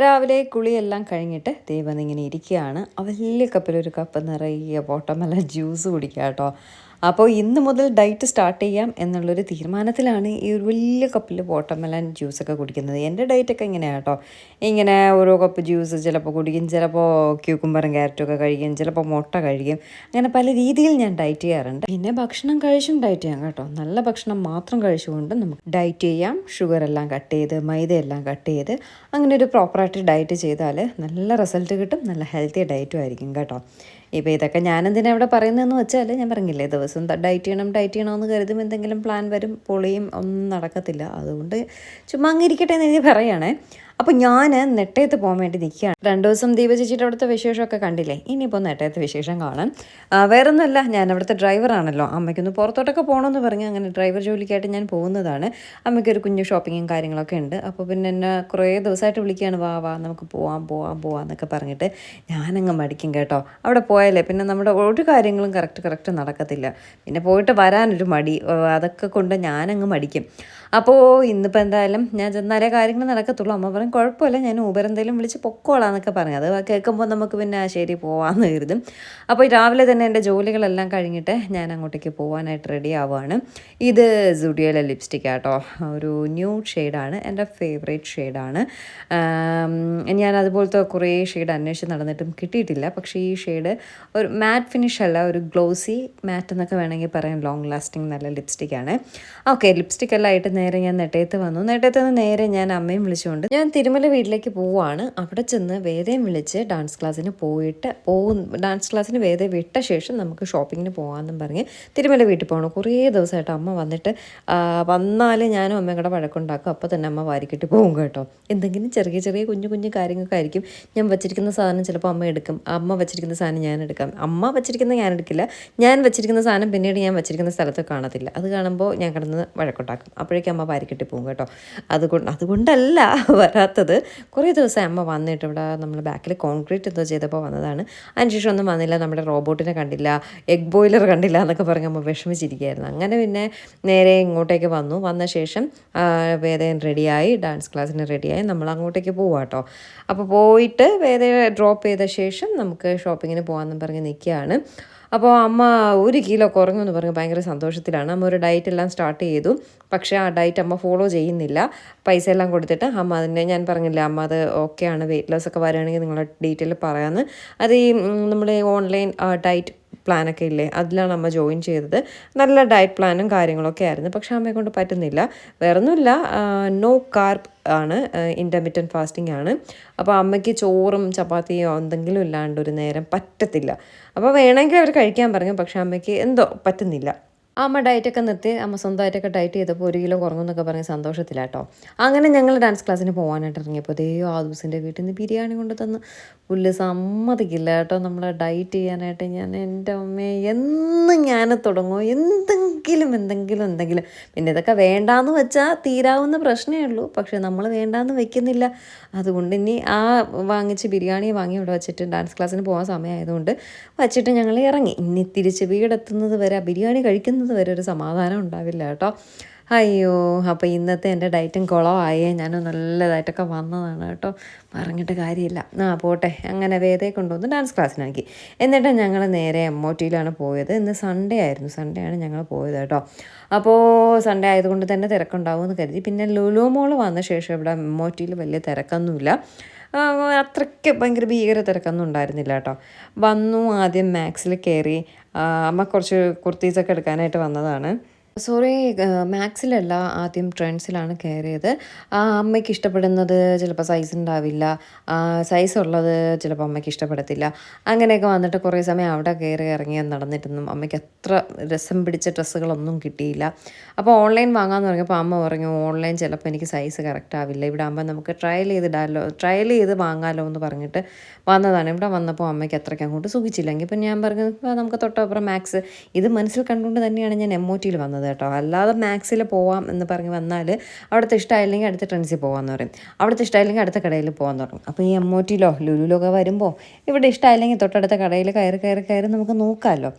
രാവിലെ കുളിയെല്ലാം കഴിഞ്ഞിട്ട് ദൈവം ഇങ്ങനെ ഇരിക്കുകയാണ്. വലിയ കപ്പിലൊരു കപ്പ് നിറയെ വാട്ടർമെലൺ ജ്യൂസ് കുടിക്കുക കേട്ടോ. അപ്പോൾ ഇന്ന് മുതൽ ഡയറ്റ് സ്റ്റാർട്ട് ചെയ്യാം എന്നുള്ളൊരു തീരുമാനത്തിലാണ് ഈ ഒരു വലിയ കപ്പിൽ വാട്ടർമെലൻ ജ്യൂസൊക്കെ കുടിക്കുന്നത്. എന്റെ ഡയറ്റൊക്കെ ഇങ്ങനെയാണ് കേട്ടോ. ഇങ്ങനെ ഓരോ കപ്പ് ജ്യൂസ് ചിലപ്പോൾ കുടിക്കും ചിലപ്പോൾ ക്യൂക്കുംബറും ക്യാരറ്റും ഒക്കെ കഴിക്കും ചിലപ്പോൾ മുട്ട കഴിക്കും. അങ്ങനെ പല രീതിയിൽ ഞാൻ ഡയറ്റ് ചെയ്യാറുണ്ട്. പിന്നെ ഭക്ഷണം കഴിച്ചും ഡയറ്റ് ചെയ്യാം കേട്ടോ. നല്ല ഭക്ഷണം മാത്രം കഴിച്ചുകൊണ്ട് നമുക്ക് ഡയറ്റ് ചെയ്യാം. ഷുഗർ എല്ലാം കട്ട് ചെയ്ത് മൈദയെല്ലാം കട്ട് ചെയ്ത് അങ്ങനെ ഒരു പ്രോപ്പറായിട്ട് ഡയറ്റ് ചെയ്താൽ നല്ല റിസൾട്ട് കിട്ടും. നല്ല ഹെൽത്തി ഡയറ്റും ആയിരിക്കും കേട്ടോ. ഇപ്പോൾ ഇതൊക്കെ ഞാനെന്തിനാണ് ഇവിടെ പറയുന്നതെന്ന് വെച്ചാൽ ഞാൻ പറഞ്ഞില്ലേ ദിവസം ഡയറ്റ് ചെയ്യണം ഡയറ്റ് ചെയ്യണമെന്ന് കരുതും എന്തെങ്കിലും പ്ലാൻ വരും പൊളിയും ഒന്നും നടക്കത്തില്ല. അതുകൊണ്ട് ചുമ്മാ അങ്ങിരിക്കട്ടെ എന്ന് എനിക്ക് പറയുകയാണേ അപ്പോൾ ഞാൻ നെട്ടയത്ത് പോകാൻ വേണ്ടി നിൽക്കുകയാണ്. രണ്ടു ദിവസം ദീപ ചേച്ചിയുടെ അവിടുത്തെ വിശേഷമൊക്കെ കണ്ടില്ലേ? ഇനിയിപ്പോൾ നെട്ടയത്ത് വിശേഷം കാണാം. വേറൊന്നുമല്ല ഞാൻ അവിടുത്തെ ഡ്രൈവറാണല്ലോ അമ്മയ്ക്കൊന്ന് പുറത്തോട്ടൊക്കെ പോകണമെന്ന് പറഞ്ഞ് അങ്ങനെ ഡ്രൈവർ ജോലിക്കായിട്ട് ഞാൻ പോകുന്നതാണ്. അമ്മയ്ക്കൊരു കുഞ്ഞു ഷോപ്പിങ്ങും കാര്യങ്ങളൊക്കെ ഉണ്ട്. അപ്പോൾ പിന്നെ എന്നെ കുറേ ദിവസമായിട്ട് വിളിക്കുകയാണ് വാ വാ നമുക്ക് പോവാം പോവാം പോവാം എന്നൊക്കെ പറഞ്ഞിട്ട് ഞാനങ്ങ് മടിക്കും കേട്ടോ. അവിടെ പോയാലേ പിന്നെ നമ്മുടെ ഒരു കാര്യങ്ങളും കറക്റ്റ് കറക്റ്റ് നടക്കത്തില്ല. പിന്നെ പോയിട്ട് വരാനൊരു മടി. അതൊക്കെ കൊണ്ട് ഞാനങ്ങ് മടിക്കും. അപ്പോൾ ഇന്നിപ്പോൾ എന്തായാലും ഞാൻ ചെന്നാലേ കാര്യങ്ങൾ നടക്കത്തുള്ളൂ. അമ്മ പറയും കുഴപ്പമില്ല ഞാൻ ഊബർ എന്തെങ്കിലും വിളിച്ച് പൊക്കോളാം എന്നൊക്കെ പറഞ്ഞു. അത് കേൾക്കുമ്പോൾ നമുക്ക് പിന്നെ ശരി പോവാമെന്ന് കരുതും. അപ്പോൾ രാവിലെ തന്നെ എന്റെ ജോലികളെല്ലാം കഴിഞ്ഞിട്ട് ഞാൻ അങ്ങോട്ടേക്ക് പോകാനായിട്ട് റെഡി ആവുകയാണ് ഇത് സുഡിയോയിലെ ലിപ്സ്റ്റിക് ആട്ടോ. ഒരു ന്യൂ ഷെയ്ഡാണ് എന്റെ ഫേവറേറ്റ് ഷെയ്ഡാണ് ഞാൻ അതുപോലത്തെ കുറേ ഷെയ്ഡ് അന്വേഷിച്ച് നടന്നിട്ടും കിട്ടിയിട്ടില്ല. പക്ഷേ ഈ ഷെയ്ഡ് ഒരു മാറ്റ് ഫിനിഷ് അല്ല ഒരു ഗ്ലോസി മാറ്റ് എന്നൊക്കെ വേണമെങ്കിൽ പറയാം. ലോങ് ലാസ്റ്റിംഗ് നല്ല ലിപ്സ്റ്റിക്കാണ് ഓക്കെ ലിപ്സ്റ്റിക് എല്ലാം ആയിട്ട് നേരെ ഞാൻ നെട്ടയത്ത് വന്നു. നെട്ടയത്ത് നിന്ന് നേരെ ഞാൻ അമ്മയും വിളിച്ചുകൊണ്ട് ഞാൻ തിരുമല വീട്ടിലേക്ക് പോവുകയാണ് അവിടെ ചെന്ന് വേദയും വിളിച്ച് ഡാൻസ് ക്ലാസ്സിന് പോയിട്ട് പോകും ഡാൻസ് ക്ലാസ്സിന് വേദ വിട്ട ശേഷം നമുക്ക് ഷോപ്പിങ്ങിന് പോകാമെന്നും പറഞ്ഞ് തിരുമല വീട്ടിൽ പോകണം കുറേ ദിവസമായിട്ട് അമ്മ വന്നിട്ട് വന്നാൽ ഞാനും അമ്മയും കൂടെ വഴക്കുണ്ടാക്കും. അപ്പോൾ തന്നെ അമ്മ വാരിക്കിട്ട് പോകും കേട്ടോ. എന്തെങ്കിലും ചെറിയ ചെറിയ കുഞ്ഞു കുഞ്ഞു കാര്യങ്ങളൊക്കെ ആയിരിക്കും. ഞാൻ വെച്ചിരിക്കുന്ന സാധനം ചിലപ്പോൾ അമ്മ എടുക്കും. അമ്മ വെച്ചിരിക്കുന്ന സാധനം ഞാൻ എടുക്കാം. അമ്മ വെച്ചിരിക്കുന്ന ഞാൻ എടുക്കില്ല. ഞാൻ വെച്ചിരിക്കുന്ന സാധനം പിന്നീട് ഞാൻ വെച്ചിരിക്കുന്ന സ്ഥലത്ത് കാണത്തില്ല. അത് കാണുമ്പോൾ ഞാൻ കിടന്ന് വഴക്കുണ്ടാക്കും. അപ്പോഴേക്കും അമ്മ പാരിക്കെട്ടി പോകും കേട്ടോ. അതുകൊണ്ട് അതുകൊണ്ടല്ല വരാത്തത്. കുറേ ദിവസം അമ്മ വന്നിട്ട് ഇവിടെ നമ്മൾ ബാക്കിൽ കോൺക്രീറ്റ് എന്തോ ചെയ്തപ്പോൾ വന്നതാണ്. അതിനുശേഷം ഒന്നും വന്നില്ല. നമ്മുടെ റോബോട്ടിനെ കണ്ടില്ല. എഗ് ബോയിലർ കണ്ടില്ല എന്നൊക്കെ പറഞ്ഞ് അമ്മ വിഷമിച്ചിരിക്കുകയായിരുന്നു. അങ്ങനെ പിന്നെ നേരെ ഇങ്ങോട്ടേക്ക് വന്നു. വന്ന ശേഷം വേദന റെഡിയായി ഡാൻസ് ക്ലാസ്സിന് റെഡിയായി നമ്മൾ അങ്ങോട്ടേക്ക് പോവുക കേട്ടോ. അപ്പോൾ പോയിട്ട് വേദയെ ഡ്രോപ്പ് ചെയ്ത ശേഷം നമുക്ക് ഷോപ്പിങ്ങിന് പോകാമെന്ന് പറഞ്ഞ് നിൽക്കുകയാണ്. അപ്പോൾ അമ്മ ഒരു കിലോ കുറഞ്ഞു എന്ന് പറഞ്ഞ് ഭയങ്കര സന്തോഷത്തിലാണ്. അമ്മ ഒരു ഡയറ്റ് എല്ലാം സ്റ്റാർട്ട് ചെയ്തു. പക്ഷേ ആ ഡയറ്റ് അമ്മ ഫോളോ ചെയ്യുന്നില്ല. പൈസ എല്ലാം കൊടുത്തിട്ട് അമ്മ അതിനെ ഞാൻ പറഞ്ഞില്ല അമ്മ അത് ഓക്കെയാണ് വെയിറ്റ് ലോസ് ഒക്കെ വരികയാണെങ്കിൽ നിങ്ങളുടെ ഡീറ്റെയിൽ പറയാമെന്ന് അത് ഈ നമ്മുടെ ഓൺലൈൻ ഡയറ്റ് പ്ലാനൊക്കെ ഇല്ലേ? അതിലാണ് അമ്മ ജോയിൻ ചെയ്തത്. നല്ല ഡയറ്റ് പ്ലാനും കാര്യങ്ങളൊക്കെ ആയിരുന്നു. പക്ഷേ അമ്മയെ കൊണ്ട് പറ്റുന്നില്ല. വേറൊന്നുമില്ല. നോ കാർബ് ആണ് ഇന്റർമീഡിയറ്റ് ഫാസ്റ്റിംഗ് ആണ്. അപ്പോൾ അമ്മയ്ക്ക് ചോറും ചപ്പാത്തിയോ എന്തെങ്കിലും ഇല്ലാണ്ട് ഒരു നേരം പറ്റത്തില്ല. അപ്പോൾ വേണമെങ്കിൽ അവർ കഴിക്കാൻ പറഞ്ഞു. പക്ഷേ അമ്മയ്ക്ക് എന്തോ പറ്റുന്നില്ല. അമ്മ ഡയറ്റൊക്കെ നിർത്തി അമ്മ സ്വന്തമായിട്ടൊക്കെ ഡയറ്റ് ചെയ്തപ്പോൾ ഒരു കിലോ കുറഞ്ഞെന്നൊക്കെ പറഞ്ഞ് സന്തോഷത്തിലാട്ടോ അങ്ങനെ ഞങ്ങൾ ഡാൻസ് ക്ലാസ്സിന് പോകാനായിട്ട് ഇറങ്ങിയപ്പോൾ അതേ ആ ദിവസത്തിന്റെ വീട്ടിൽ നിന്ന് ബിരിയാണി കൊണ്ട് തന്ന്. പുല്ല് സമ്മതിക്കില്ല കേട്ടോ നമ്മൾ ഡയറ്റ് ചെയ്യാനായിട്ട്. ഞാൻ എന്റെ അമ്മയെ എന്ന് ഞാൻ തുടങ്ങുമോ എന്തെങ്കിലും എന്തെങ്കിലും എന്തെങ്കിലും. പിന്നെ ഇതൊക്കെ വേണ്ടാന്ന് വെച്ചാൽ തീരാവുന്ന പ്രശ്നമേ ഉള്ളൂ. പക്ഷേ നമ്മൾ വേണ്ടാന്ന് വെക്കുന്നില്ല. അതുകൊണ്ട് ഇനി ആ വാങ്ങിച്ച് ബിരിയാണി വാങ്ങി അവിടെ വെച്ചിട്ട് ഡാൻസ് ക്ലാസ്സിന് പോകാൻ സമയമായതുകൊണ്ട് വച്ചിട്ട് ഞങ്ങൾ ഇറങ്ങി. ഇനി തിരിച്ച് വീടെത്തുന്നത് വരെ ബിരിയാണി കഴിക്കുന്നത് വരെ ഒരു സമാധാനം ഉണ്ടാവില്ല കേട്ടോ. അയ്യോ അപ്പോൾ ഇന്നത്തെ എന്റെ ഡയറ്റും കുളമായേ ഞാൻ നല്ലതായിട്ടൊക്കെ വന്നതാണ് കേട്ടോ. പറഞ്ഞിട്ട് കാര്യമില്ല. ആ പോട്ടെ. അങ്ങനെ വേദയെ കൊണ്ടുവന്ന് ഡാൻസ് ക്ലാസ്സിനാക്കി എന്നിട്ട് ഞങ്ങൾ നേരെ എം ഒ ടിയിലാണ് പോയത്. ഇന്ന് സൺഡേ ആയിരുന്നു. സൺഡേ ആണ് ഞങ്ങൾ പോയത് കേട്ടോ. അപ്പോൾ സൺഡേ ആയതുകൊണ്ട് തന്നെ തിരക്കുണ്ടാവുമെന്ന് കരുതി. പിന്നെ ലുലു മോൾ വന്ന ശേഷം ഇവിടെ എം ഒ ടിയിൽ വലിയ തിരക്കൊന്നുമില്ല. അത്രയ്ക്ക് ഭയങ്കര ഭീകര തിരക്കൊന്നും ഉണ്ടായിരുന്നില്ല കേട്ടോ. വന്നു ആദ്യം മാക്സിൽ കയറി അമ്മ കുറച്ച് കുർത്തീസൊക്കെ എടുക്കാനായിട്ട് വന്നതാണ്. സോറി മാക്സിലല്ല ആദ്യം ട്രെൻഡ്സിലാണ് കയറിയത് അമ്മയ്ക്ക് ഇഷ്ടപ്പെടുന്നത് ചിലപ്പോൾ സൈസ് ഉണ്ടാവില്ല. സൈസ് ഉള്ളത് ചിലപ്പോൾ അമ്മയ്ക്ക് ഇഷ്ടപ്പെടത്തില്ല. അങ്ങനെയൊക്കെ വന്നിട്ട് കുറേ സമയം അവിടെ കയറി ഇറങ്ങി നടന്നിട്ടൊന്നും അമ്മയ്ക്ക് അത്ര രസം പിടിച്ച ഡ്രസ്സുകളൊന്നും കിട്ടിയില്ല. അപ്പോൾ ഓൺലൈൻ വാങ്ങാമെന്ന് പറഞ്ഞപ്പോൾ അമ്മ പറഞ്ഞു ഓൺലൈൻ ചിലപ്പോൾ എനിക്ക് സൈസ് കറക്റ്റ് ആവില്ല. ഇവിടെ ആകുമ്പോൾ നമുക്ക് ട്രയൽ ചെയ്തിടാമല്ലോ ട്രയൽ ചെയ്ത് വാങ്ങാമല്ലോ എന്ന് പറഞ്ഞിട്ട് വന്നതാണ്. ഇവിടെ വന്നപ്പോൾ അമ്മയ്ക്ക് അത്രയ്ക്ക് അങ്ങോട്ട് സുഖിച്ചില്ലെങ്കിൽ ഇപ്പം ഞാൻ പറഞ്ഞു നമുക്ക് തൊട്ടപ്പുറം മാക്സ് ഇത് മനസ്സിൽ കണ്ടുകൊണ്ട് തന്നെയാണ് ഞാൻ എം ഒ ടിയിൽ വന്നത്. വന്നത് കേട്ടോ. അല്ലാതെ മാക്സിൽ പോവാം എന്ന് പറഞ്ഞ് വന്നാൽ അവിടുത്തെ ഇഷ്ടമായില്ലെങ്കിൽ അടുത്ത ട്രെൻസിൽ പോകാമെന്ന് പറയും. അവിടുത്തെ ഇഷ്ടമായില്ലെങ്കിൽ അടുത്ത കടയിൽ പോകാമെന്ന് പറയും. അപ്പോൾ ഈ എം ഒ ടിയിലോ ലുലുലോ ഒക്കെ വരുമ്പോൾ ഇവിടെ ഇഷ്ടമായില്ലെങ്കിൽ തൊട്ടടുത്ത കടയിൽ കയറി കയറി കയറി നമുക്ക് നോക്കാമല്ലോ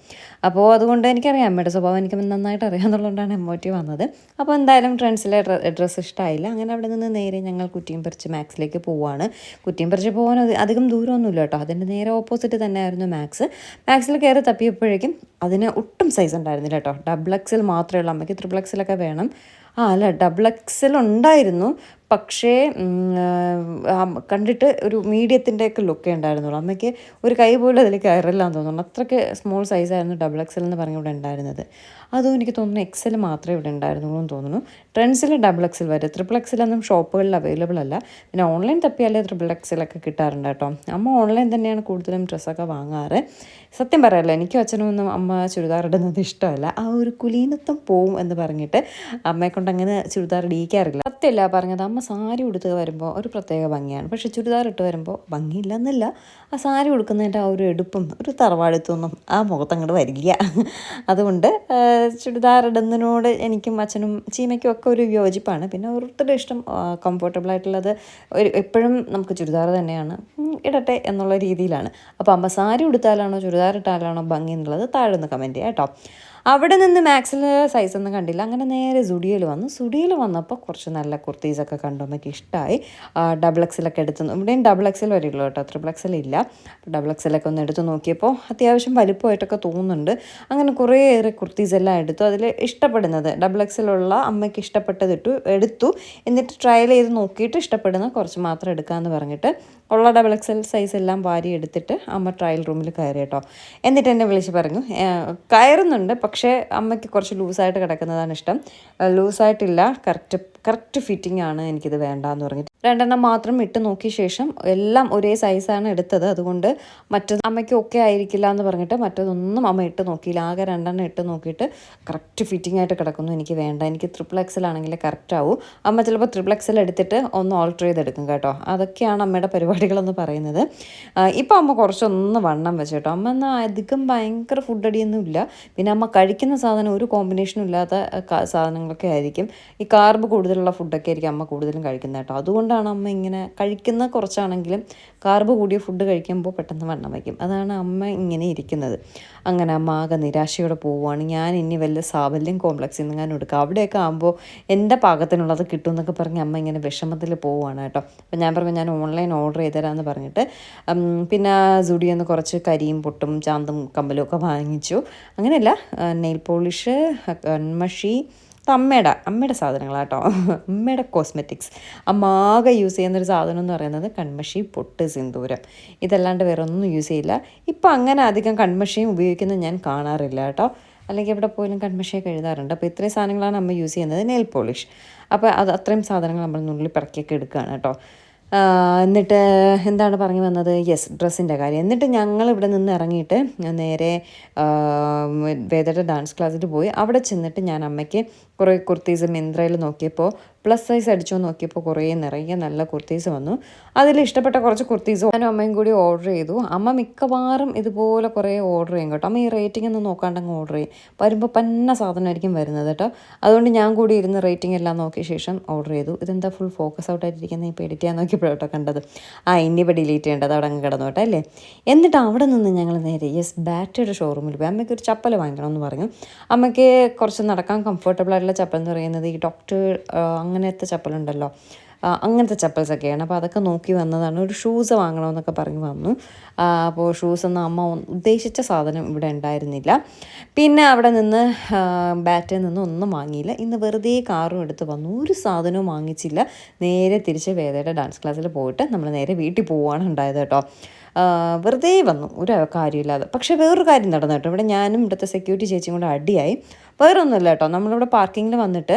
അപ്പോൾ അതുകൊണ്ട് എനിക്കറിയാം അമ്മയുടെ സ്വഭാവം എനിക്ക് നന്നായിട്ട് അറിയാമെന്നുള്ളതുകൊണ്ടാണ് എം ഒ ടി വന്നത്. അപ്പോൾ എന്തായാലും ട്രെൻസിലെ ഡ്രസ്സ് ഇഷ്ടമായില്ല അങ്ങനെ അവിടെ നിന്ന് നേരെ ഞങ്ങൾ കുറ്റിയും പറിച്ച് മാക്സിലേക്ക് പോവാണ്. കുറ്റിയും പറിച്ച് പോകാൻ അധികം ദൂരമൊന്നുമില്ല കേട്ടോ. അതിന്റെ നേരെ ഓപ്പോസിറ്റ് തന്നെയായിരുന്നു മാക്സ്. മാക്സിൽ കയറി തപ്പിയപ്പോഴേക്കും അതിന് ഒട്ടും സൈസ് ഉണ്ടായിരുന്നില്ല കേട്ടോ. ഡബിൾ എക്സിൽ മാത്രമേ ഉള്ളൂ. അമ്മയ്ക്ക് ത്രിപ്ലക്സിലൊക്കെ വേണം. ആ അല്ല ഡബിൾ എക്സൽ ഉണ്ടായിരുന്നു പക്ഷേ കണ്ടിട്ട് ഒരു മീഡിയത്തിന്റെ ഒക്കെ ലുക്കേ ഉണ്ടായിരുന്നുള്ളൂ. അമ്മയ്ക്ക് ഒരു കൈ പോലും അതിൽ കയറില്ലാന്ന് തോന്നുന്നു. അത്രയ്ക്ക് സ്മോൾ സൈസായിരുന്നു ഡബിൾ എക്സൽ എന്ന് പറഞ്ഞ് ഇവിടെ ഉണ്ടായിരുന്നത്. അതും എനിക്ക് തോന്നുന്നു എക്സൽ മാത്രമേ ഇവിടെ ഉണ്ടായിരുന്നുള്ളൂ എന്ന് തോന്നുന്നു. ട്രെൻഡ്സിൽ ഡബിൾ എക്സൽ വരെ. ട്രിപ്പിൾ എക്സലൊന്നും ഷോപ്പുകളിൽ അവൈലബിൾ അല്ല. പിന്നെ ഓൺലൈൻ തപ്പിയാലേ ട്രിപ്പിൾ എക്സലൊക്കെ കിട്ടാറുണ്ട് കേട്ടോ. അമ്മ ഓൺലൈൻ തന്നെയാണ് കൂടുതലും ഡ്രസ്സൊക്കെ വാങ്ങാറ്. സത്യം പറയാമല്ലോ എനിക്കും അച്ഛനും ഒന്നും അമ്മ ചുരിദാർ ഇടുന്നത് ഇഷ്ടമല്ല. ആ ഒരു കുലീനത്വം പോവും എന്ന് പറഞ്ഞിട്ട് അമ്മയെ കൊണ്ട് അങ്ങനെ ചുരിദാർ ഇടിയിക്കാറില്ല. സത്യമല്ല പറഞ്ഞത്. അമ്മ സാരി ഉടുത്ത് വരുമ്പോൾ ഒരു പ്രത്യേക ഭംഗിയാണ്. പക്ഷെ ചുരിദാർ ഇട്ട് വരുമ്പോൾ ഭംഗിയില്ല എന്നല്ല ആ സാരി ഉടുക്കുന്നതിന്റെ ആ ഒരു എടുപ്പും ഒരു തറവാടുത്തൊന്നും ആ മുഖത്തങ്ങോട് വരില്ല. അതുകൊണ്ട് ചുരിദാർ ഇടുന്നതിനോട് എനിക്കും അച്ഛനും ചീമയ്ക്കും ഒക്കെ ഒരു യോജിപ്പാണ്. പിന്നെ ഓരോരുത്തരുടെ ഇഷ്ടം കംഫർട്ടബിൾ ആയിട്ടുള്ളത് ഒരു എപ്പോഴും നമുക്ക് ചുരിദാർ തന്നെയാണ് ഇടട്ടെ എന്നുള്ള രീതിയിലാണ്. അപ്പോൾ അമ്മ സാരി ഉടുത്താലാണോ ചുരിദാർ ഇട്ടാലാണോ ഭംഗി എന്നുള്ളത് താഴെ ഒന്ന് കമന്റ് ചെയ്യാം കേട്ടോ. അവിടെ നിന്ന് മാക്സിലെ സൈസ് ഒന്നും കണ്ടില്ല. അങ്ങനെ നേരെ സുഡിയോയിൽ വന്നു. സുഡിയോയിൽ വന്നപ്പോൾ കുറച്ച് നല്ല കുർത്തീസൊക്കെ കണ്ടു. എന്നൊക്കെ ഇഷ്ടമായി ഡബിൾ എക്സിലൊക്കെ എടുത്ത് ഇവിടെയും ഡബിൾ എക്സിൽ വരെയുള്ളൂ കേട്ടോ. ത്രിബിൾ എക്സിൽ ഇല്ല. ഡബിൾ എക്സിലൊക്കെ ഒന്ന് എടുത്ത് നോക്കിയപ്പോൾ അത്യാവശ്യം വലിപ്പമായിട്ടൊക്കെ തോന്നുന്നുണ്ട്. അങ്ങനെ കുറേയേറെ കുർത്തീസ് എല്ലാം എടുത്തു. അതിൽ ഇഷ്ടപ്പെടുന്നത് ഡബിൾ എക്സിലുള്ള അമ്മയ്ക്ക് ഇഷ്ടപ്പെട്ടത് ഇട്ടു എടുത്തു. എന്നിട്ട് ട്രയൽ ചെയ്ത് നോക്കിയിട്ട് ഇഷ്ടപ്പെടുന്ന കുറച്ച് മാത്രം എടുക്കാമെന്ന് പറഞ്ഞിട്ട് ഉള്ള ഡബിൾ എക്സൽ സൈസ് എല്ലാം വാരി എടുത്തിട്ട് അമ്മ ട്രയൽ റൂമിൽ കയറി കേട്ടോ. എന്നിട്ട് എന്നെ വിളിച്ച് പറഞ്ഞു കയറുന്നുണ്ട് പക്ഷേ അമ്മയ്ക്ക് കുറച്ച് ലൂസായിട്ട് കിടക്കുന്നതാണ് ഇഷ്ടം. ലൂസായിട്ടില്ല കറക്റ്റ് കറക്റ്റ് ഫിറ്റിംഗ് ആണ് എനിക്കിത് വേണ്ടെന്ന് പറഞ്ഞിട്ട് രണ്ടെണ്ണം മാത്രം ഇട്ട് നോക്കിയ ശേഷം എല്ലാം ഒരേ സൈസാണ് എടുത്തത്. അതുകൊണ്ട് മറ്റ അമ്മയ്ക്ക് ഒക്കെ ആയിരിക്കില്ല എന്ന് പറഞ്ഞിട്ട് മറ്റതൊന്നും അമ്മ ഇട്ട് നോക്കിയില്ല. ആകെ രണ്ടെണ്ണം ഇട്ട് നോക്കിയിട്ട് കറക്റ്റ് ഫിറ്റിംഗ് ആയിട്ട് കിടക്കുന്നു. എനിക്ക് വേണ്ട. എനിക്ക് ട്രിപ്പിൾ എക്സൽ ആണെങ്കിൽ കറക്റ്റ് ആവും. അമ്മ ചിലപ്പോൾ ട്രിപ്പിൾ എക്സൽ എടുത്തിട്ട് ഒന്ന് ഓൾട്ടർ ചെയ്തെടുക്കും കേട്ടോ. അതൊക്കെയാണ് അമ്മയുടെ പരിപാടികളെന്ന് പറയുന്നത്. ഇപ്പോൾ അമ്മ കുറച്ചൊന്ന് വണ്ണം വെച്ച് കേട്ടോ. അമ്മ എന്നാൽ അധികം ഭയങ്കര ഫുഡ് അടിയൊന്നും ഇല്ല. പിന്നെ അമ്മ കഴിക്കുന്ന സാധനം ഒരു കോമ്പിനേഷനും ഇല്ലാത്ത സാധനങ്ങളൊക്കെ ആയിരിക്കും. ഈ കാർബ് കൂടുതലുള്ള ഫുഡൊക്കെ ആയിരിക്കും അമ്മ കൂടുതലും കഴിക്കുന്നത് കേട്ടോ. അതുകൊണ്ടാണ് അമ്മ ഇങ്ങനെ കഴിക്കുന്ന കുറച്ചാണെങ്കിലും കാർബ് കൂടിയ ഫുഡ് കഴിക്കുമ്പോൾ പെട്ടെന്ന് വണ്ണം വയ്ക്കും. അതാണ് അമ്മ ഇങ്ങനെ ഇരിക്കുന്നത്. അങ്ങനെ അമ്മ ആകെ നിരാശയോടെ പോവുകയാണ്. ഞാൻ ഇനി വല്ല സാബല്യം കോംപ്ലക്സ് നിന്ന് ഞാൻ എടുക്കുക അവിടെയൊക്കെ ആകുമ്പോൾ എന്റെ പാകത്തിനുള്ളത് കിട്ടും എന്നൊക്കെ പറഞ്ഞ് അമ്മ ഇങ്ങനെ വിഷമത്തിൽ പോവുകയാണ് കേട്ടോ. അപ്പം ഞാൻ പറഞ്ഞു ഞാൻ ഓൺലൈൻ ഓർഡർ ചെയ്തുതരാമെന്ന് പറഞ്ഞിട്ട്. പിന്നെ സുഡിയിൽ കുറച്ച് കരിയും പൊട്ടും ചാന്തും കമ്പലും ഒക്കെ വാങ്ങിച്ചു. അങ്ങനെയല്ല നെയിൽ പോളിഷ് കൺമഷി അമ്മയുടെ അമ്മയുടെ സാധനങ്ങളാട്ടോ. അമ്മയുടെ കോസ്മെറ്റിക്സ് അമ്മാകെ യൂസ് ചെയ്യുന്നൊരു സാധനം എന്ന് പറയുന്നത് കൺമഷി പൊട്ട് സിന്ദൂരം. ഇതല്ലാണ്ട് വേറെ ഒന്നും യൂസ് ചെയ്യില്ല. ഇപ്പം അങ്ങനെ അധികം കൺമഷിയും ഉപയോഗിക്കുന്നത് ഞാൻ കാണാറില്ല കേട്ടോ. അല്ലെങ്കിൽ എവിടെ പോലും കൺമഷിയൊക്കെ എഴുതാറുണ്ട്. അപ്പോൾ ഇത്രയും സാധനങ്ങളാണ് അമ്മ യൂസ് ചെയ്യുന്നത്. Nail polish. അപ്പോൾ അത് അത്രയും സാധനങ്ങൾ നമ്മൾ നുള്ളിൽ പിറക്കിയൊക്കെ എടുക്കുകയാണ് കേട്ടോ. എന്നിട്ട് എന്താണ് പറഞ്ഞു വന്നത്? യെസ് ഡ്രസ്സിന്റെ കാര്യം. എന്നിട്ട് ഞങ്ങൾ ഇവിടെ നിന്ന് ഇറങ്ങിയിട്ട് നേരെ വേദയുടെ ഡാൻസ് ക്ലാസ്സിൽ പോയി. അവിടെ ചെന്നിട്ട് ഞാൻ അമ്മയ്ക്ക് കുറേ കുർത്തീസ് മിന്ത്രയിൽ നോക്കിയപ്പോൾ പ്ലസ് സൈസ് അടിച്ചു നോക്കിയപ്പോൾ കുറേ നിറയെ നല്ല കുർത്തീസ് വന്നു. അതിൽ ഇഷ്ടപ്പെട്ട കുറച്ച് കുർത്തീസ് ഞാനും അമ്മയും കൂടി ഓർഡർ ചെയ്തു. അമ്മ മിക്കവാറും ഇതുപോലെ കുറേ ഓർഡർ ചെയ്യും കേട്ടോ. അമ്മ ഈ റേറ്റിംഗ് ഒന്നും നോക്കാണ്ടങ്ങ് ഓർഡർ ചെയ്യും. വരുമ്പോൾ പന്ന സാധനമായിരിക്കും വരുന്നത് കേട്ടോ. അതുകൊണ്ട് ഞാൻ കൂടി ഇരുന്ന് റേറ്റിംഗ് എല്ലാം നോക്കിയ ശേഷം ഓർഡർ ചെയ്തു. ഇതെന്താ ഫുൾ ഫോക്കസ് ഔട്ട് ഇപ്പോൾ എഡിറ്റ് ചെയ്യാൻ നോക്കിയപ്പോഴാട്ടോ കണ്ടത്. ആ ഇനി ഇനിയിപ്പോൾ ഡിലീറ്റ് ചെയ്യേണ്ടത് അവിടെ അങ്ങ് കിടന്നോട്ടെ അല്ലേ? എന്നിട്ട് അവിടെ നിന്ന് ഞങ്ങൾ നേരെ യെസ് ബാറ്റയുടെ ഷോറൂമിൽ പോയി. അമ്മയ്ക്ക് ഒരു ചപ്പൽ വാങ്ങിക്കണമെന്ന് പറഞ്ഞു. അമ്മയ്ക്ക് കുറച്ച് നടക്കാൻ കംഫർട്ടബിൾ ആയിട്ടുള്ള ചപ്പൽ എന്ന് പറയുന്നത് ഈ ഡോക്ടർ അങ്ങനത്തെ ചപ്പലുണ്ടല്ലോ. അങ്ങനത്തെ ചപ്പൽസൊക്കെയാണ്. അപ്പോൾ അതൊക്കെ നോക്കി വന്നതാണ്. ഒരു ഷൂസ് വാങ്ങണമെന്നൊക്കെ പറഞ്ഞു വന്നു. അപ്പോൾ ഷൂസ് ഒന്നും അമ്മ ഉദ്ദേശിച്ച സാധനം ഇവിടെ ഉണ്ടായിരുന്നില്ല. പിന്നെ അവിടെ നിന്ന് ബാറ്റിൽ നിന്ന് ഒന്നും വാങ്ങിയില്ല. ഇന്ന് വെറുതെ കാറും എടുത്ത് വന്നു. ഒരു സാധനവും വാങ്ങിച്ചില്ല. നേരെ തിരിച്ച് വേദയുടെ ഡാൻസ് ക്ലാസ്സിൽ പോയിട്ട് നമ്മൾ നേരെ വീട്ടിൽ പോവുകയാണ് ഉണ്ടായത് കേട്ടോ. വെറുതെ വന്നു. ഒരു കാര്യമില്ലാതെ. പക്ഷേ വേറൊരു കാര്യം നടന്നു കേട്ടോ. ഇവിടെ ഞാനും ഇവിടുത്തെ സെക്യൂരിറ്റി ചേച്ചിയും കൂടെ അടിയായി. വേറൊന്നുമില്ല കേട്ടോ. നമ്മളിവിടെ പാർക്കിങ്ങിൽ വന്നിട്ട്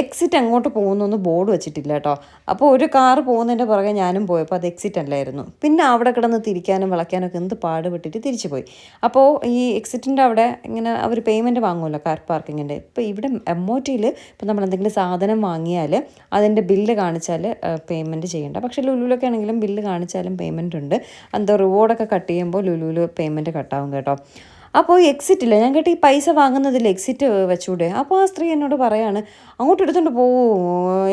എക്സിറ്റ് അങ്ങോട്ട് പോകുന്നൊന്നും ബോർഡ് വെച്ചിട്ടില്ല കേട്ടോ അപ്പോൾ ഒരു കാറ് പോകുന്നതിന്റെ പുറകെ ഞാനും പോയപ്പോൾ അത് എക്സിറ്റ് അല്ലായിരുന്നു. പിന്നെ അവിടെ കിടന്ന് തിരിക്കാനും വിളയ്ക്കാനൊക്കെ എന്ത് പാടുപെട്ടിട്ട് തിരിച്ചു പോയി. അപ്പോൾ ഈ എക്സിറ്റിന്റെ അവിടെ ഇങ്ങനെ അവർ പേയ്മെന്റ് വാങ്ങുമല്ലോ കാർ പാർക്കിങ്ങിന്റെ ഇപ്പോൾ ഇവിടെ എം ഒ ടിയിൽ ഇപ്പോൾ നമ്മൾ എന്തെങ്കിലും സാധനം വാങ്ങിയാൽ അതിന്റെ ബില്ല് കാണിച്ചാൽ പേയ്മെന്റ് ചെയ്യേണ്ട. പക്ഷേ ലുലുലൊക്കെ ആണെങ്കിലും ബില്ല് കാണിച്ചാലും പേയ്മെന്റ് ഉണ്ട്. എന്തോ റിവോർഡൊക്കെ കട്ട് ചെയ്യുമ്പോൾ ലുലുവിൽ പേയ്മെന്റ് കട്ടാവും കേട്ടോ. അപ്പോൾ എക്സിറ്റ് ഇല്ല ഞാൻ കേട്ട് ഈ പൈസ വാങ്ങുന്നതിൽ എക്സിറ്റ് വെച്ചൂടെ? അപ്പോൾ ആ സ്ത്രീ എന്നോട് പറയാണ് അങ്ങോട്ട് എടുത്തുകൊണ്ട് പോവൂ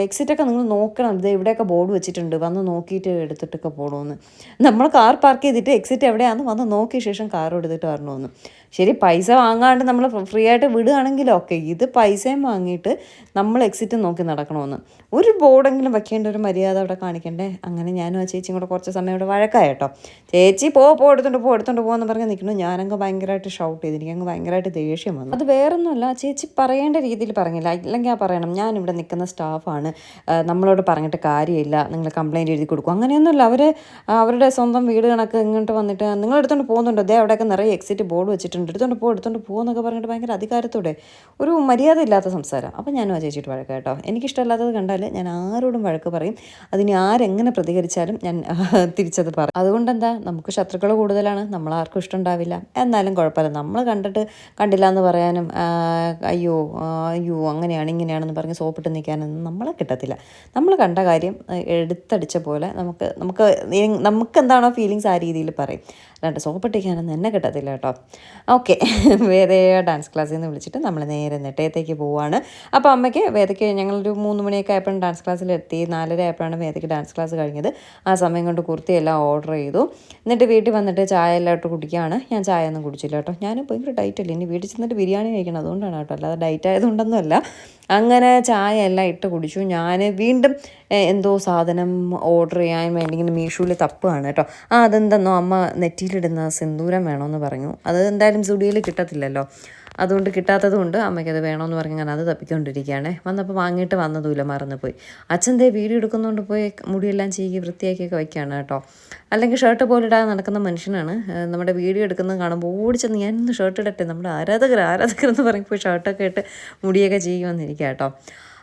എക്സിറ്റൊക്കെ നിങ്ങൾ നോക്കണം. ഇത് ഇവിടെയൊക്കെ ബോർഡ് വെച്ചിട്ടുണ്ട്. വന്ന് നോക്കിയിട്ട് എടുത്തിട്ടൊക്കെ പോകണമെന്ന് നമ്മൾ കാർ പാർക്ക് ചെയ്തിട്ട് എക്സിറ്റ് എവിടെയാണെന്ന് വന്ന് നോക്കിയ ശേഷം കാർ എടുത്തിട്ട് വരണമെന്ന് ശരി പൈസ വാങ്ങാണ്ട് നമ്മൾ ഫ്രീ ആയിട്ട് വിടുകയാണെങ്കിലും? ഓക്കെ ഇത് പൈസയും വാങ്ങിയിട്ട് നമ്മൾ എക്സിറ്റ് നോക്കി നടക്കണമെന്ന് ഒരു ബോർഡെങ്കിലും വയ്ക്കേണ്ട ഒരു മര്യാദ അവിടെ കാണിക്കണ്ടേ? അങ്ങനെ ഞാനും ആ ചേച്ചിയും കൂടെ കുറച്ച് സമയം ഇവിടെ വഴക്കായിട്ടോ ചേച്ചി പോ പോ എടുത്തോണ്ട് പോ എടുത്തോണ്ട് പോകുമെന്ന് പറഞ്ഞ് നിൽക്കുന്നു. ഞാനങ്ങ് ഭയങ്കരമായിട്ട് ഷൗട്ട് ചെയ്ത് എനിക്ക് അങ്ങ് ഭയങ്കരമായിട്ട് ദേഷ്യം വന്നു. അത് വേറൊന്നുമല്ല ചേച്ചി പറയേണ്ട രീതിയിൽ പറഞ്ഞില്ല. ഇല്ലെങ്കിൽ ആ പറയണം ഞാൻ ഇവിടെ നിൽക്കുന്ന സ്റ്റാഫാണ് നമ്മളോട് പറഞ്ഞിട്ട് കാര്യമില്ല. നിങ്ങൾ കംപ്ലയിന്റ് എഴുതി കൊടുക്കും. അങ്ങനെയൊന്നുമില്ല. അവർ അവരുടെ സ്വന്തം വീട് കണക്ക് ഇങ്ങോട്ട് വന്നിട്ട് നിങ്ങൾ എടുത്തോണ്ട് പോകുന്നുണ്ടോ? അതേ അവിടെയൊക്കെ നിറയെ എക്സിറ്റ് ബോർഡ് വെച്ചിട്ടുണ്ട്. എടുത്തോണ്ട് പോ എടുത്തോണ്ട് പോകുന്നൊക്കെ പറഞ്ഞിട്ട് ഭയങ്കര അധികാരത്തോടെ ഒരു മര്യാദ ഇല്ലാത്ത സംസാരം. അപ്പം ഞാനും ആ ചേച്ചിയിട്ട് വഴക്ക് കേട്ടോ. എനിക്കിഷ്ടമല്ലാത്തത് കണ്ടാൽ ഞാൻ ആരോടും വഴക്ക് പറയും. അതിന് ആരെങ്ങനെ പ്രതികരിച്ചാലും ഞാൻ തിരിച്ചത് പറയും അതുകൊണ്ട് എന്താ നമുക്ക് ശത്രുക്കൾ കൂടുതലാണ്. നമ്മൾ ആർക്കും ഇഷ്ടമുണ്ടാവില്ല എന്നാലും കുഴപ്പമില്ല. നമ്മൾ കണ്ടിട്ട് കണ്ടില്ല എന്ന് പറയാനും അയ്യോ അയ്യോ അങ്ങനെയാണ് ഇങ്ങനെയാണെന്ന് പറഞ്ഞ് സോപ്പിട്ട് നിൽക്കാനൊന്നും നമ്മളെ കിട്ടത്തില്ല. നമ്മൾ കണ്ട കാര്യം എടുത്തടിച്ച പോലെ നമുക്ക് നമുക്ക് നമുക്ക് എന്താണോ ഫീലിങ്സ് ആ രീതിയിൽ പറയും. അല്ലാണ്ട് സോപ്പിട്ടിരിക്കാനൊന്നും എന്നെ കിട്ടത്തില്ല കേട്ടോ. ഓക്കെ വേദയെ ഡാൻസ് ക്ലാസ്സിൽ നിന്ന് വിളിച്ചിട്ട് നമ്മൾ നേരെ നെട്ടയത്തേക്ക് പോവാണ്. അപ്പോൾ അമ്മയ്ക്ക് വേദയ്ക്ക് ഞങ്ങളൊരു മൂന്ന് മണിയൊക്കെ ആയപ്പോഴും ഡാൻസ് ക്ലാസ്സിൽ എത്തി. നാലര ആയപ്പോഴാണ് വേദയ്ക്ക് ഡാൻസ് ക്ലാസ് കഴിഞ്ഞത്. ആ സമയം കൊണ്ട് കുർത്തി എല്ലാം ഓർഡർ ചെയ്തു. എന്നിട്ട് വീട്ടിൽ വന്നിട്ട് ചായ എല്ലാം ഇട്ട് കുടിക്കുകയാണ്. ഞാൻ ചായ ഒന്നും കുടിച്ചില്ല കേട്ടോ. ഞാൻ ഭയങ്കര ഡയറ്റ് അല്ലേ? ഇനി വീട്ടിൽ ചെന്നിട്ട് ബിരിയാണി കഴിക്കണം. അതുകൊണ്ടാണ് കേട്ടോ. അല്ലാതെ ഡയറ്റ് ആയതുകൊണ്ടൊന്നുമല്ല. അങ്ങനെ ചായ എല്ലാം ഇട്ട് കുടിച്ചു. ഞാൻ വീണ്ടും എന്തോ സാധനം ഓർഡർ ചെയ്യാൻ വേണ്ടി ഇങ്ങനെ മീഷോയിൽ തപ്പുകയാണ് കേട്ടോ. ആ അതെന്തെന്നോ അമ്മ നെറ്റിയിലിടുന്ന സിന്ദൂരം വേണമെന്ന് പറഞ്ഞു. അത് എന്തായാലും സുഡിയിൽ കിട്ടത്തില്ലല്ലോ. അതുകൊണ്ട് കിട്ടാത്തത് കൊണ്ട് അമ്മയ്ക്ക് അത് വേണമെന്ന് പറഞ്ഞ് ഞാൻ അത് തപ്പിക്കൊണ്ടിരിക്കുകയാണ്. വന്നപ്പോൾ വാങ്ങിയിട്ട് വന്നതുമില്ല മറന്നുപോയി. അച്ഛൻ ദേ വീഡിയോ എടുക്കുന്നതുകൊണ്ട് പോയി മുടിയെല്ലാം ചീകി വൃത്തിയാക്കിയൊക്കെ വയ്ക്കുകയാണ് കേട്ടോ. അല്ലെങ്കിൽ ഷർട്ട് പോലെ ഇടാതെ നടക്കുന്ന മനുഷ്യനാണ്. നമ്മുടെ വീഡിയോ എടുക്കുന്നത് കാണുമ്പോൾ ഓടിച്ചെന്ന് ഞാൻ ഷർട്ട് ഇടട്ടെ. നമ്മുടെ ആരാധകർ ആരാധകർ എന്ന് പറയുമ്പോൾ ഷർട്ടൊക്കെ ഇട്ട് മുടിയൊക്കെ ചീകി വന്നിരിക്കുക കേട്ടോ.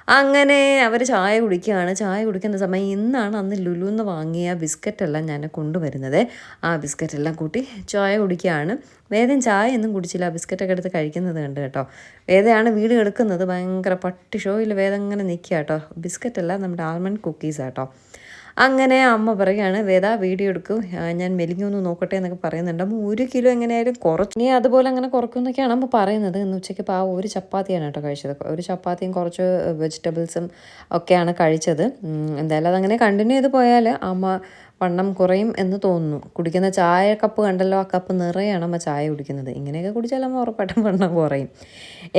അങ്ങനെ അവർ ചായ കുടിക്കുകയാണ്. ചായ കുടിക്കുന്ന സമയം ഇന്നാണ് അന്ന് ലുലുന്ന് വാങ്ങിയ ബിസ്ക്കറ്റെല്ലാം ഞാൻ കൊണ്ടുവരുന്നത്. ആ ബിസ്ക്കറ്റെല്ലാം കൂട്ടി ചായ കുടിക്കുകയാണ്. വേദം ചായ ഒന്നും കുടിച്ചില്ല. ബിസ്ക്കറ്റൊക്കെ എടുത്ത് കഴിക്കുന്നത് കണ്ട് കേട്ടോ. വേദയാണ് വീട് എടുക്കുന്നത്. ഭയങ്കര പട്ടി ഷോയിൽ വേദം ഇങ്ങനെ നിൽക്കുക കേട്ടോ. ബിസ്ക്കറ്റല്ല നമ്മുടെ ആൽമണ്ട് കുക്കീസ് കേട്ടോ. അങ്ങനെ അമ്മ പറയുകയാണ് വേദ വീഡിയോ എടുക്കും. ഞാൻ മെലിഞ്ഞൊന്ന് നോക്കട്ടെ എന്നൊക്കെ പറയുന്നുണ്ട്. അമ്മ ഒരു കിലോ എങ്ങനെയായാലും കുറച്ച്. നീ അതുപോലെ അങ്ങനെ കുറക്കും എന്നൊക്കെയാണ് അമ്മ പറയുന്നത്. ഇന്ന് ഉച്ചയ്ക്ക് ഇപ്പോൾ ആ ഒരു ചപ്പാത്തിയാണ് കേട്ടോ കഴിച്ചത്. ഒരു ചപ്പാത്തിയും കുറച്ച് വെജിറ്റബിൾസും ഒക്കെയാണ് കഴിച്ചത്. എന്തായാലും അതങ്ങനെ കണ്ടിന്യൂ ചെയ്ത് പോയാൽ അമ്മ വണ്ണം കുറയും എന്ന് തോന്നുന്നു. കുടിക്കുന്ന ചായ കപ്പ് കണ്ടല്ലോ? ആ കപ്പ് നിറയാണ് അമ്മ ചായ കുടിക്കുന്നത്. ഇങ്ങനെയൊക്കെ കുടിച്ചാൽ അമ്മ ഉറപ്പായിട്ടും വണ്ണം കുറയും.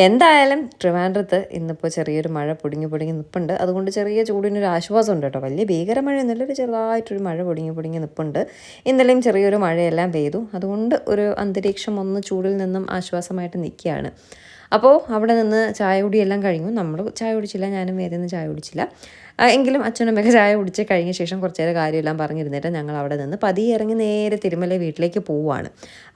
എന്തായാലും ട്രിവാൻഡ്രത്ത് ഇന്നിപ്പോൾ ചെറിയൊരു മഴ പൊടിങ്ങി പൊടിങ്ങി നിൽപ്പുണ്ട് അതുകൊണ്ട് ചെറിയ ചൂടിനൊരു ആശ്വാസം ഉണ്ട് കേട്ടോ. വലിയ ഭീകരമഴയൊന്നുമില്ല ഒരു ചെറുതായിട്ടൊരു മഴ പൊടിങ്ങി പൊടിങ്ങി നിൽപ്പുണ്ട് ഇന്നലെയും ചെറിയൊരു മഴയെല്ലാം പെയ്തു. അതുകൊണ്ട് ഒരു അന്തരീക്ഷം ഒന്ന് ചൂടിൽ നിന്നും ആശ്വാസമായിട്ട് നിൽക്കുകയാണ്. അപ്പോൾ അവിടെ നിന്ന് ചായ കുടിയെല്ലാം കഴിഞ്ഞു. നമ്മൾ ചായ കുടിച്ചില്ല ഞാനും വേറെ നിന്ന് ചായ കുടിച്ചില്ല. എങ്കിലും അച്ഛനും അമ്മയൊക്കെ ചായ കുടിച്ച് കഴിഞ്ഞ ശേഷം കുറച്ച് നേരം കാര്യമെല്ലാം പറഞ്ഞിരുന്നിട്ട് ഞങ്ങൾ അവിടെ നിന്ന് പതിയെ ഇറങ്ങി നേരെ തിരുമല വീട്ടിലേക്ക് പോവുകയാണ്.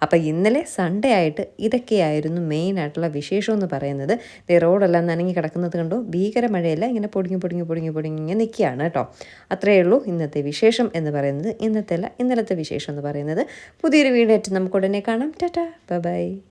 അപ്പോൾ ഇന്നലെ സൺഡേ ആയിട്ട് ഇതൊക്കെയായിരുന്നു മെയിൻ ആയിട്ടുള്ള വിശേഷം എന്ന് പറയുന്നത്. റോഡെല്ലാം നനങ്ങി കിടക്കുന്നത് കണ്ടു? ഭീകര മഴയല്ല ഇങ്ങനെ പൊടിങ്ങി പൊടിങ്ങി പൊടിങ്ങി പൊടിങ്ങി നിൽക്കുകയാണ് കേട്ടോ. അത്രയേ ഉള്ളൂ ഇന്നത്തെ വിശേഷം എന്ന് പറയുന്നത്. ഇന്നത്തെ അല്ല ഇന്നലത്തെ വിശേഷം എന്ന് പറയുന്നത്. പുതിയൊരു വീടേറ്റ് നമുക്ക് ഉടനെ കാണാം. ടാറ്റാ ബൈ.